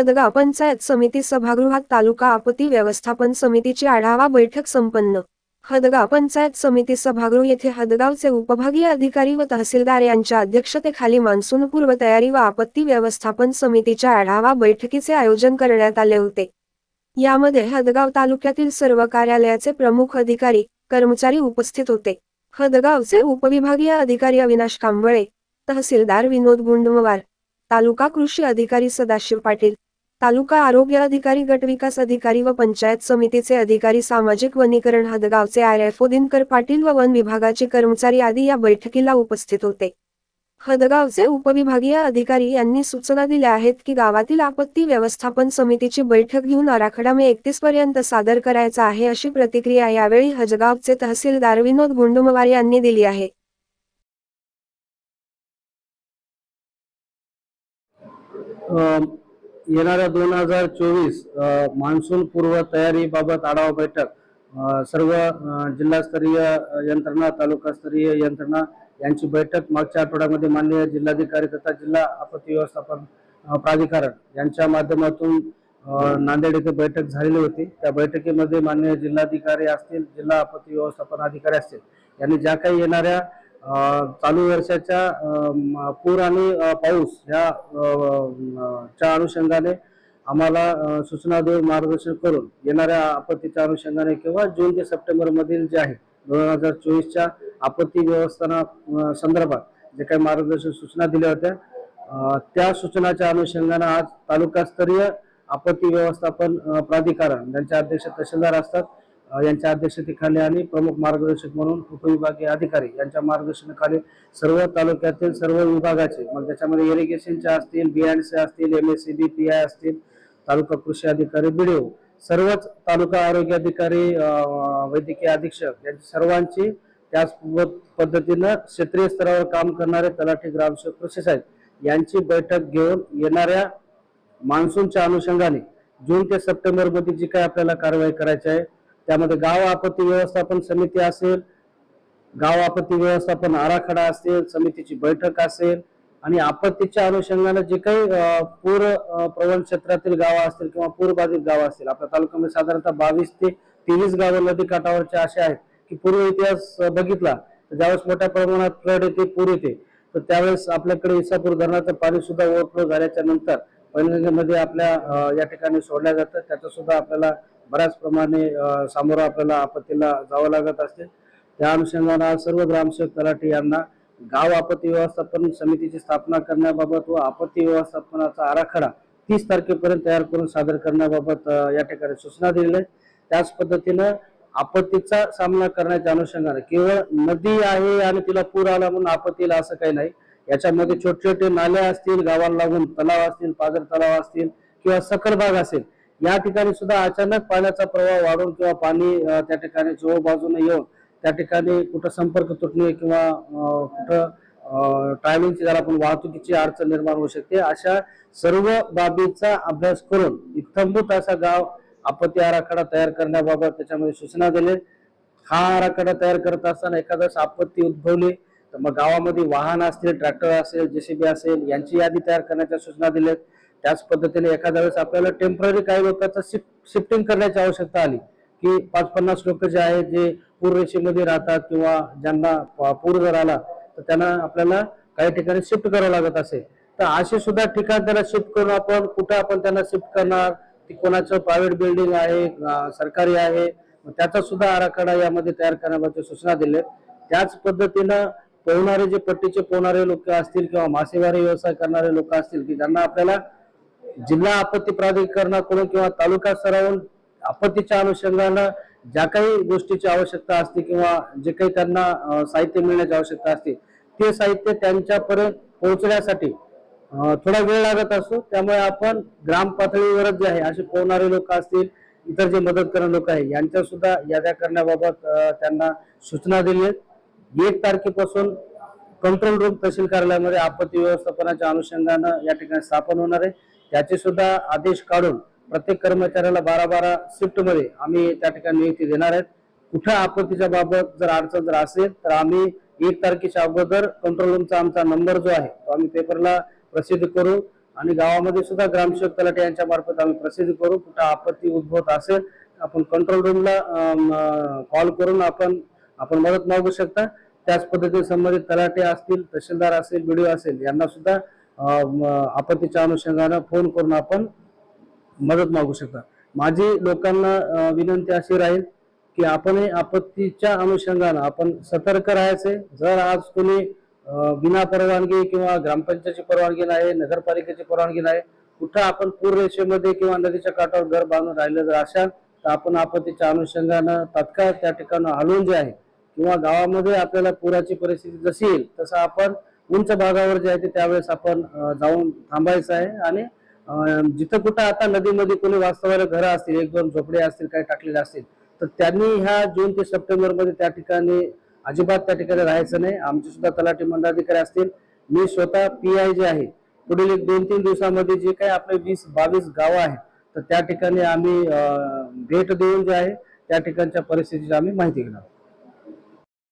हदगाव पंचायत समिती सभागृहात तालुका आपत्ती व्यवस्थापन समितीची आढावा बैठक संपन्न. हदगाव पंचायत समिती सभागृह येथे हदगावचे उपभागीय अधिकारी व तहसीलदार यांच्या अध्यक्षतेखाली मान्सूनपूर्व तयारी व आपत्ती व्यवस्थापन समितीच्या आढावा बैठकीचे आयोजन करण्यात आले होते. यामध्ये हदगाव तालुक्यातील सर्व कार्यालयाचे प्रमुख अधिकारी कर्मचारी उपस्थित होते. हदगावचे उपविभागीय अधिकारी अविनाश कांबळे तहसीलदार विनोद गुंडमवार तालुका कृषी अधिकारी सदाशिव पाटील तालुका आरोग्य अधिकारी गटविकास अधिकारी व पंचायत समितीचे अधिकारी सामाजिक वनीकरण हदगावचे आर एफ दिनकर पाटील व वन विभागाचे कर्मचारी आदी या बैठकीला उपस्थित होते. हदगावचे उपविभागीय अधिकारी यांनी सूचना दिल्या आहेत की गावातील आपत्ती व्यवस्थापन समितीची बैठक घेऊन आराखडा मे एकतीस पर्यंत सादर करायचा आहे अशी प्रतिक्रिया यावेळी हजगावचे तहसीलदार विनोद गुंडुमवार यांनी दिली आहे. अ, येणाऱ्या दोन हजार चोवीस मान्सून पूर्व तयारीबाबत आढावा बैठक सर्व जिल्हास्तरीय यंत्रणा तालुकास्तरीय यंत्रणा यांची बैठक मागच्या आठवड्यामध्ये माननीय जिल्हाधिकारी तथा जिल्हा आपत्ती व्यवस्थापन प्राधिकरण यांच्या माध्यमातून नांदेड येथे बैठक झालेली होती. त्या बैठकीमध्ये माननीय जिल्हाधिकारी असतील जिल्हा आपत्ती व्यवस्थापन अधिकारी असतील यांनी ज्या काही येणाऱ्या चालू वर्षाच्या पूर आणि पाऊस ह्या च्या अनुषंगाने आम्हाला सूचना देऊन मार्गदर्शन करून येणाऱ्या आपत्तीच्या अनुषंगाने किंवा जून ते सप्टेंबरमधील जे आहे दोन हजार चोवीसच्या आपत्ती व्यवस्थापना संदर्भात जे काही मार्गदर्शन सूचना दिल्या होत्या त्या सूचनाच्या अनुषंगाने आज तालुकास्तरीय आपत्ती व्यवस्थापन प्राधिकरण यांचे अध्यक्ष तहसीलदार असतात यांच्या अध्यक्षतेखाली आणि प्रमुख मार्गदर्शक म्हणून उपविभागीय अधिकारी यांच्या मार्गदर्शनाखाली सर्व तालुक्यातील सर्व विभागाचे मग त्याच्यामध्ये इरिगेशनचे असतील बियाणचे असतील M S C B P I असतील तालुका कृषी अधिकारी बीडीओ सर्वच तालुका आरोग्य अधिकारी वैद्यकीय अधीक्षक यांची सर्वांची त्याच पद्धतीनं क्षेत्रीय स्तरावर काम करणारे तलाठी ग्रामसेवक कृषी साहेब यांची बैठक घेऊन येणाऱ्या मान्सूनच्या अनुषंगाने जून ते सप्टेंबरमध्ये जी काही आपल्याला कारवाई करायची आहे त्यामध्ये गाव आपत्ती व्यवस्थापन समिती असेल गाव आपत्ती व्यवस्थापन आराखडा असेल समितीची बैठक असेल आणि आपत्तीच्या अनुषंगाने जे काही पूर प्रवण क्षेत्रातील गावं असतील किंवा पूरबाधित गावं असतील आपल्या तालुक्यामध्ये साधारणतः बावीस ते तेवीस गावं नदी काठावरचे असे आहेत की पूर्व इतिहास बघितला तर ज्यावेळेस मोठ्या प्रमाणात फ्लड येते पूर येते तर त्यावेळेस आपल्याकडे इसापूर धरणाचं पाणी सुद्धा ओव्हरफ्लो झाल्याच्यानंतर पैनगंगेमध्ये आपल्या या ठिकाणी सोडल्या जातात. त्याचं सुद्धा आपल्याला बऱ्याच प्रमाणे सामोरं आपल्याला आपत्तीला जावं लागत असते. त्या अनुषंगाने आज सर्व ग्रामसेवक तलाठी यांना गाव आपत्ती व्यवस्थापन समितीची स्थापना करण्याबाबत व आपत्ती व्यवस्थापनाचा आराखडा तीस तारखेपर्यंत तयार करून सादर करण्याबाबत या ठिकाणी सूचना दिलेल्या आहेत. त्याच पद्धतीनं आपत्तीचा सामना करण्याच्या अनुषंगाने केवळ नदी आहे आणि तिला पूर आला म्हणून आपत्ती असं काही नाही. याच्यामध्ये छोटे छोटे नाले असतील गावाला लागून तलाव असतील पाजर तलाव असतील किंवा सकल भाग असेल या ठिकाणी सुद्धा अचानक पाण्याचा प्रवाह वाढून किंवा पाणी त्या ठिकाणी जो बाजूने येऊन त्या ठिकाणी कुठं संपर्क तुटणे किंवा कुठं ट्रॅव्हलिंगची जर आपण वाहतुकीची अडचण निर्माण होऊ शकते अशा सर्व बाबींचा अभ्यास करून इत्थंभूत असा गाव आपत्ती आराखडा तयार करण्याबाबत त्याच्यामध्ये सूचना दिले. हा आराखडा तयार करत असताना एखादं आपत्ती उद्भवली तर मग गावामध्ये वाहन असतील ट्रॅक्टर असेल जेसीबी असेल यांची यादी तयार करण्याच्या सूचना दिल्या त्याच पद्धतीने एखाद्या वेळेस आपल्याला टेंपररी काही लोकांचं शिफ्टिंग करण्याची आवश्यकता आली. की पाच पन्नास लोक जे आहेत जे पूर रेषेमध्ये राहतात किंवा ज्यांना पूर जर आला तर त्यांना आपल्याला काही ठिकाणी शिफ्ट करावं लागत असेल. तर असे सुद्धा ठिकाण त्यांना शिफ्ट करून आपण कुठं आपण त्यांना शिफ्ट करणार? ती कोणाचं प्रायव्हेट बिल्डिंग आहे सरकारी आहे? त्याचा सुद्धा आराखडा यामध्ये तयार करण्याबाबत सूचना दिल्या त्याच पद्धतीनं पोहणारे जे पट्टीचे पोहणारे लोक असतील किंवा मासेमारी व्यवसाय करणारे लोक असतील की ज्यांना आपल्याला जिल्हा आपत्ती प्राधिकरणाकडून किंवा तालुका स्तरावरून आपत्तीच्या अनुषंगानं ज्या काही गोष्टीची आवश्यकता असते किंवा जे काही त्यांना साहित्य मिळण्याची आवश्यकता असते ते साहित्य त्यांच्यापर्यंत पोहोचण्यासाठी थोडा वेळ लागत असतो त्यामुळे आपण ग्राम पातळीवरच जे आहे असे पोहणारे लोक असतील इतर जे मदत करणारे लोक आहे यांच्या सुद्धा याद्या करण्याबाबत त्यांना सूचना दिली आहेत. एक तारखेपासून कंट्रोल रूम तहसील कार्यालयामध्ये आपत्ती व्यवस्थापनाच्या अनुषंगानं या ठिकाणी स्थापन होणार आहे. त्याचे सुद्धा आदेश काढून प्रत्येक कर्मचाऱ्याला बारा बारा शिफ्टमध्ये आम्ही त्या ठिकाणी नियुक्ती देणार आहेत. कुठं आपत्तीच्या बाबत जर अडचण जर असेल तर आम्ही एक तारखेच्या अगोदर कंट्रोल रूमचा आमचा नंबर जो आहे तो आम्ही पेपरला प्रसिद्ध करू आणि गावामध्ये सुद्धा ग्रामसेवक तलाटे यांच्या मार्फत आम्ही प्रसिद्ध करू. कुठं आपत्ती उद्भवत असेल आपण कंट्रोल रूमला कॉल करून आपण आपण मदत मागू शकता. त्याच पद्धतीने संबंधित तलाटे असतील तहसीलदार असेल बीडीओ असेल यांना सुद्धा आपत्तीच्या अनुषंगानं फोन करून आपण मदत मागू शकता. माझी लोकांना विनंती अशी राहील की आपणही आपत्तीच्या अनुषंगानं आपण सतर्क राहायचे. जर आज कोणी विना परवानगी किंवा ग्रामपंचायतची परवानगी नाही नगरपालिकेची परवानगी नाही कुठं आपण पूर रेषेमध्ये किंवा नदीच्या काठावर घर बांधून राहिलं जर असाल तर आपण आपत्तीच्या अनुषंगानं तात्काळ त्या ठिकाणी हलवून जे आहे किंवा गावामध्ये आपल्याला पुराची परिस्थिती जशी येईल तसं आपण उंच भागावर जे आहे ते त्यावेळेस आपण जाऊन थांबायचं आहे. आणि जिथं कुठं आता नदीमध्ये कोणी वास्तवाला घरं असतील एक दोन झोपडे असतील काही टाकलेले असतील तर त्यांनी ह्या जून ते सप्टेंबरमध्ये त्या ठिकाणी अजिबात त्या ठिकाणी राहायचं नाही. आमचे सुद्धा तलाठी मंडळाधिकारी असतील. मी स्वतः पी आय जे आहे पुढील एक दोन तीन दिवसामध्ये जे काही आपले वीस बावीस गावं आहेत तर त्या ठिकाणी आम्ही भेट देऊन जे आहे त्या ठिकाणच्या परिस्थितीची आम्ही माहिती घेणार